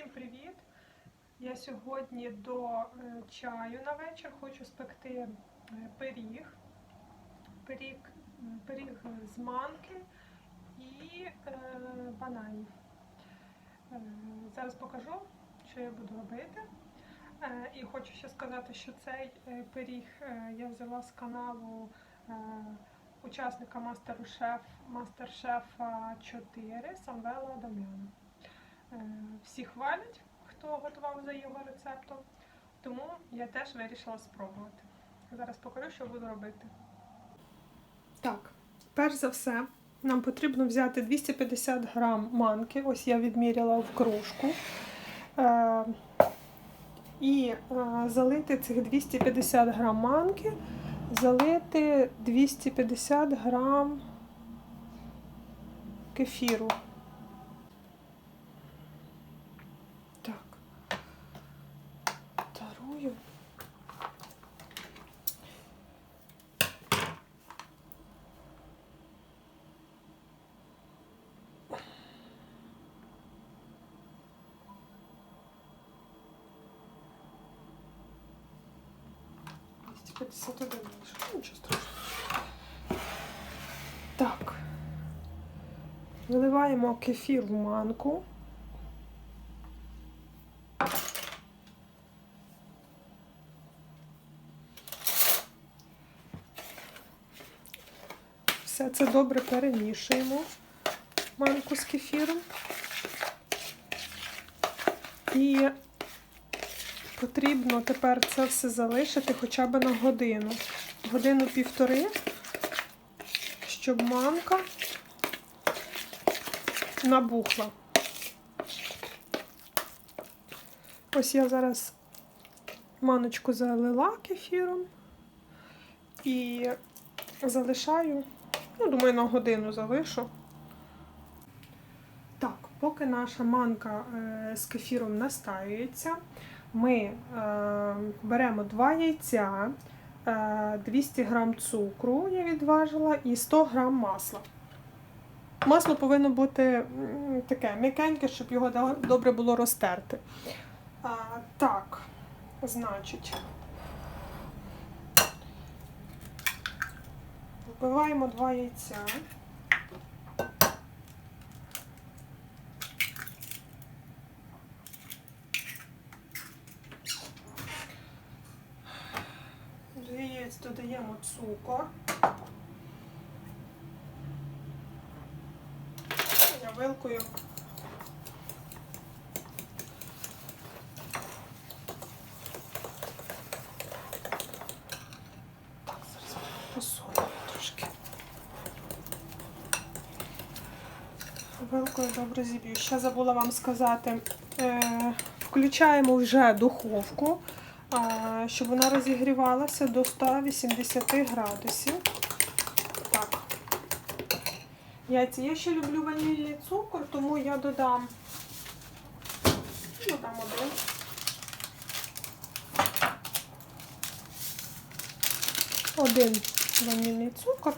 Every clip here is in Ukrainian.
Всім привіт! Я сьогодні до е, чаю на вечір хочу спекти е, пиріг. Пиріг, пиріг з манки і е, бананів. Зараз покажу, що я буду робити. І хочу ще сказати, що цей пиріг я взяла з каналу учасника Мастер-Шеф Мастер-Шефа 4 Самвела Дам'яна. Е, Всі хвалять, хто готував за його рецептом, тому я теж вирішила спробувати. Зараз покажу, що буду робити. Так, перш за все, нам потрібно взяти 250 грам манки. Ось я відміряла в кружку. Е, і е, залити цих 250 грам манки, залити 250 грам кефіру. 51 лише, нічого страшного. Так, виливаємо кефір в манку. Все це добре перемішуємо манку з кефіром. І потрібно тепер це все залишити хоча б на годину. Годину-півтори, щоб манка набухла. Ось я зараз маночку залила кефіром і залишаю, ну, думаю, на годину залишу. Так, поки наша манка е, з кефіром настаюється, ми е, беремо 2 яйця, е, 200 г цукру я відважила і 100 г масла. Масло повинно бути таке м'якеньке, щоб його добре було розтерти. А, так, значить. Вбиваємо два яйця. До яєць додаємо цукор. Я вилкою. Вилкою добре зіб'ю. Ще забула вам сказати. Е, включаємо вже духовку, щоб вона розігрівалася до 180 градусів. Так. Яйця. Я ще люблю ванільний цукор, тому я додам, додам один. Один ванільний цукор.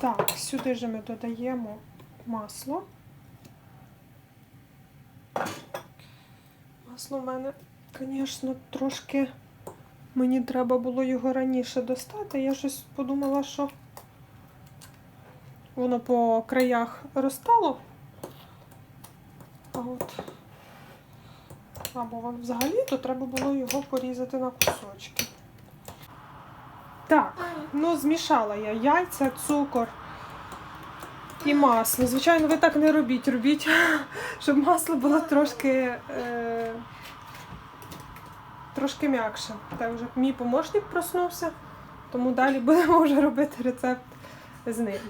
Так, сюди же ми додаємо масло. Масло в мене, звісно, трошки мені треба було його раніше достати. Я щось подумала, що воно по краях розтало. А от або взагалі, то треба було його порізати на кусочки. Так, ну змішала я яйця, цукор і масло. Звичайно, ви так не робіть. Робіть, щоб масло було трошки, е, трошки м'якше. Так вже мій помощник проснувся, тому далі будемо вже робити рецепт з ним.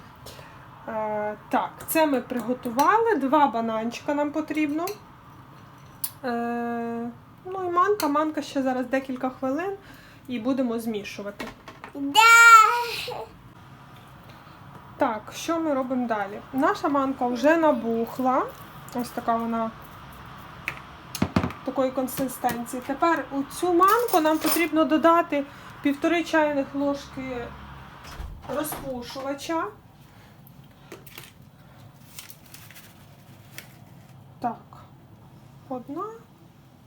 Е, так, це ми приготували. Два бананчика нам потрібно. Е, ну і манка. Манка ще зараз декілька хвилин і будемо змішувати. Так, що ми робимо далі? Наша манка вже набухла. Ось така вона такої консистенції. Тепер у цю манку нам потрібно додати півтори чайних ложки розпушувача. Так, одна.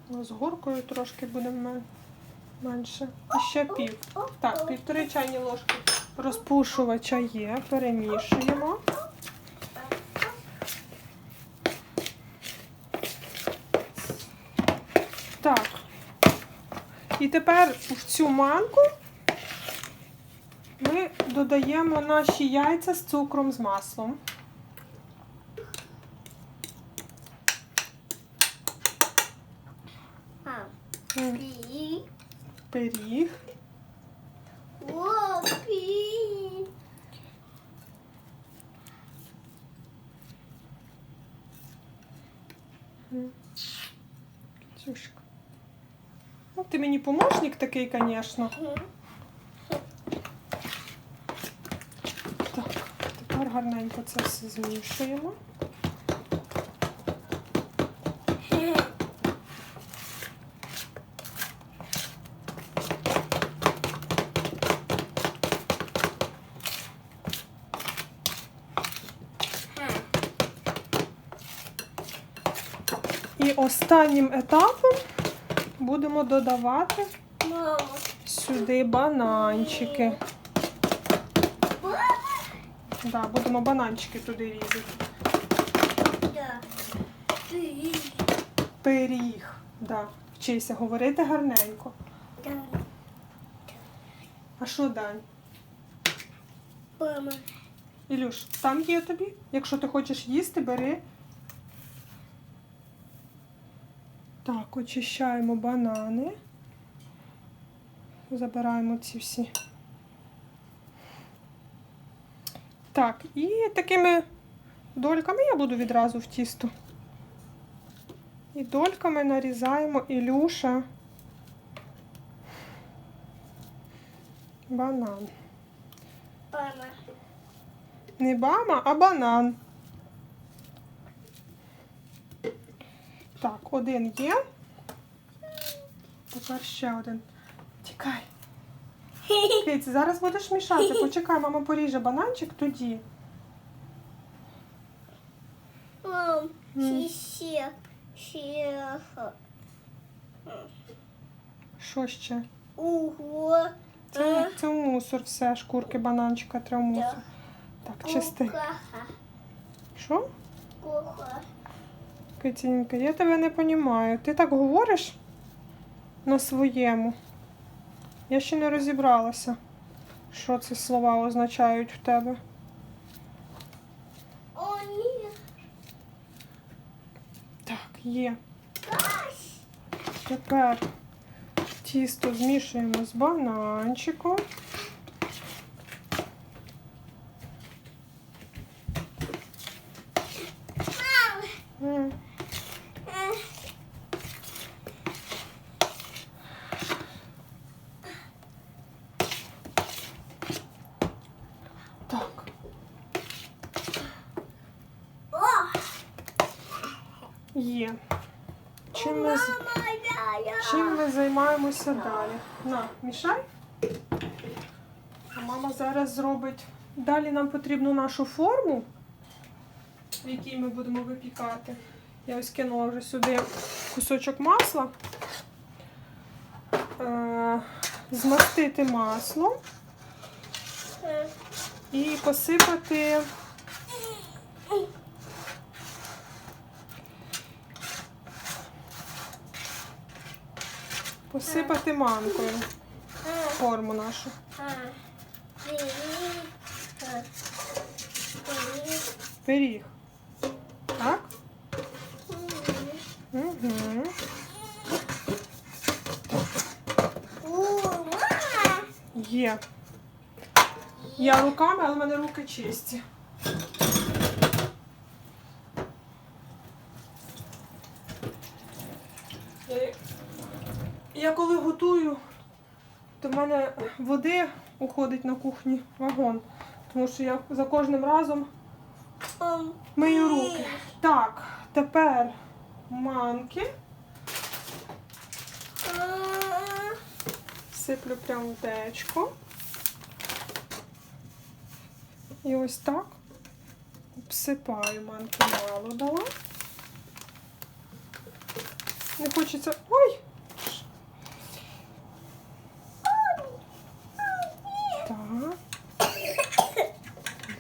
Ну, з горкою трошки будемо менше. І ще пів. Так, півтори чайні ложки розпушувача є, перемішуємо. Тепер в цю манку ми додаємо наші яйця з цукром з маслом. Пиріг. О, пі. М. Катюшка. Ну, ти мені помощник такий, звісно. Так, тепер гарненько це все змішуємо. І останнім етапом будемо додавати Мама. сюди бананчики. Да, будемо бананчики туди різати. Да. Пі. Пиріг. Да. Вчися говорити гарненько. Да. А що далі? Мама. Ілюш, там є тобі. Якщо ти хочеш їсти, бери. Так, очищаємо банани. Забираємо ці всі. Так, і такими дольками я буду відразу в тісто. І дольками нарізаємо Ілюша. Банан. Мама. Не бама, а банан. Так, один є. Тепер ще один. Тікай. Киць, зараз будеш мішати. Почекай, мама поріже бананчик тоді. Мам. Ще. Ще. Що ще? Ого. Це, це мусор, все, шкурки бананчика треба мусор. Так, чисти. Що? Куха. Китінька, я тебе не розумію. Ти так говориш на своєму. Я ще не розібралася, що ці слова означають в тебе. О, ні. Так, є. Тепер тісто змішуємо з бананчиком. Мам. М, Е. Так, О. є. Чим ми, чим ми займаємося далі? На, мішай. А мама зараз зробить. Далі нам потрібно нашу форму, в якій ми будемо випікати. Я ось кинула вже сюди кусочок масла. Е, змастити маслом Е. і посипати посипати манкою форму нашу. Пиріг. Так? Угу. Є. Я руками, але в мене руки чисті. Я- Я коли готую, то в мене води уходить на кухні вагон. Тому що я за кожним разом мию руки. Так, тепер манки. Сиплю прямо в течко. І ось так обсипаю манки мало дала. Не хочеться. Ой! Так.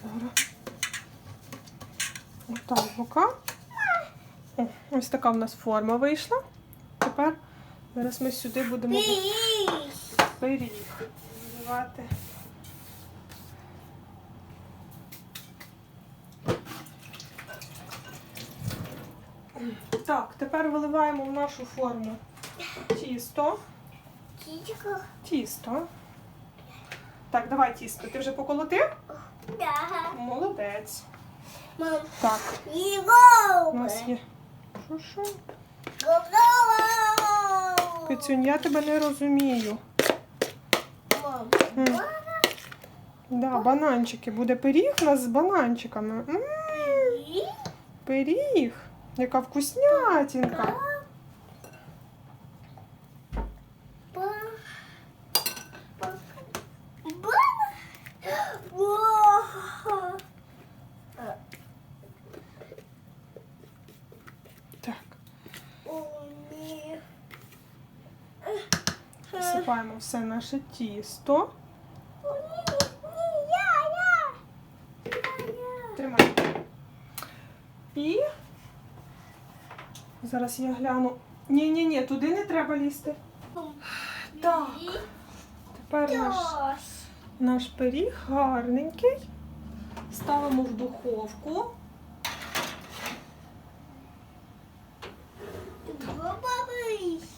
Зараз. Отак бока. О, ось така в нас форма вийшла. Тепер зараз ми сюди будемо Пиріг. вливати. Так, тепер виливаємо в нашу форму тісто. Тічко. Тісто. Так, давай тісто. Ти вже поколотив? Да. Молодець. Мам. Так, у нас є. Го-го. Кицюнь, я тебе не розумію. Мам. М. Да, бананчики. Буде пиріг у нас з бананчиками. М, Пиріг. Пиріг. Яка вкуснятінка. Ба. Ба. Ба. Во. Так, О, ні. Всипаємо все наше тісто. Тримай. І зараз я гляну. Ні, ні, ні, туди не треба лізти. Так. Тепер наш, наш пиріг гарненький. Ставимо в духовку. Бабабись.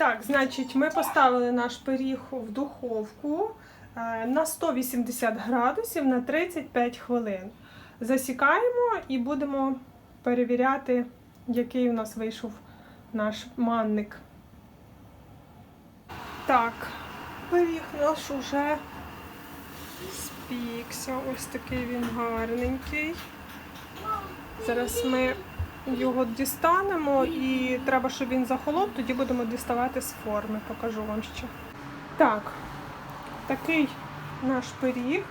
Так, значить, ми поставили наш пиріг в духовку е, на 180 градусів на 35 хвилин. Засікаємо і будемо перевіряти, який у нас вийшов наш манник. Так, пиріг наш уже спікся. Ось такий він гарненький. Зараз ми його дістанемо і треба, щоб він захолов, тоді будемо діставати з форми. Покажу вам ще. Так, такий наш пиріг.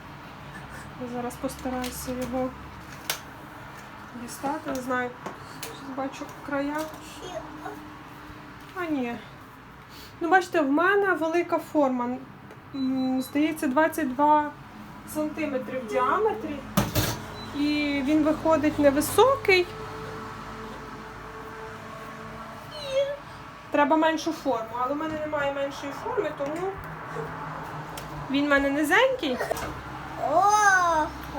Я зараз постараюся його дістати. Не знаю, бачу края. А ні. Ну, бачите, в мене велика форма. Здається, 22 сантиметри в діаметрі. І він виходить невисокий. Треба меншу форму, але в мене немає меншої форми, тому він в мене низенький. О,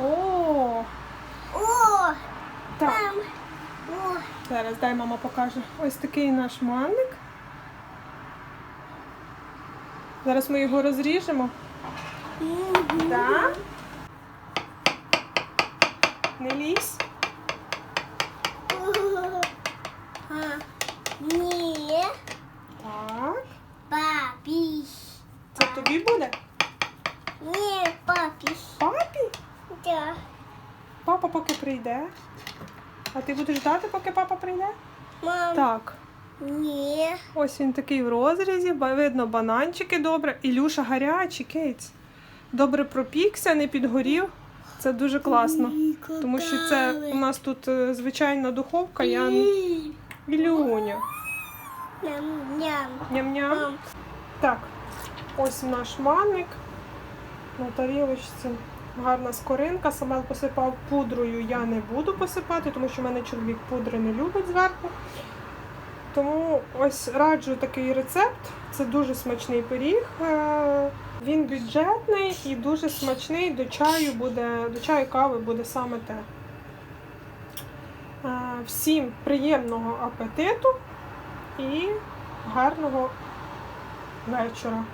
О, о, так. О, Зараз дай мама покаже. Ось такий наш манник. Зараз ми його розріжемо. мгм. Так. Не лізь. А, Ні, Так. папі. Це тобі буде? Ні, папі. Папі? Да. Папа поки прийде. А ти будеш ждати, поки папа прийде? Мам. Так. Ні. Ось він такий в розрізі, видно бананчики добре. Ілюша гарячий, кейц. Добре пропікся, не підгорів. Це дуже класно. Тому що це у нас тут е, звичайна духовка, я Ілюня. Ням-ням. Ням-ням. Так, ось наш манник. На тарілочці гарна скоринка. Самел посипав пудрою, я не буду посипати, тому що в мене чоловік пудри не любить зверху. Тому ось раджу такий рецепт. Це дуже смачний пиріг. Е, Він бюджетний і дуже смачний. До чаю буде, до чаю кави буде саме те. Е, Всім приємного апетиту і гарного вечора.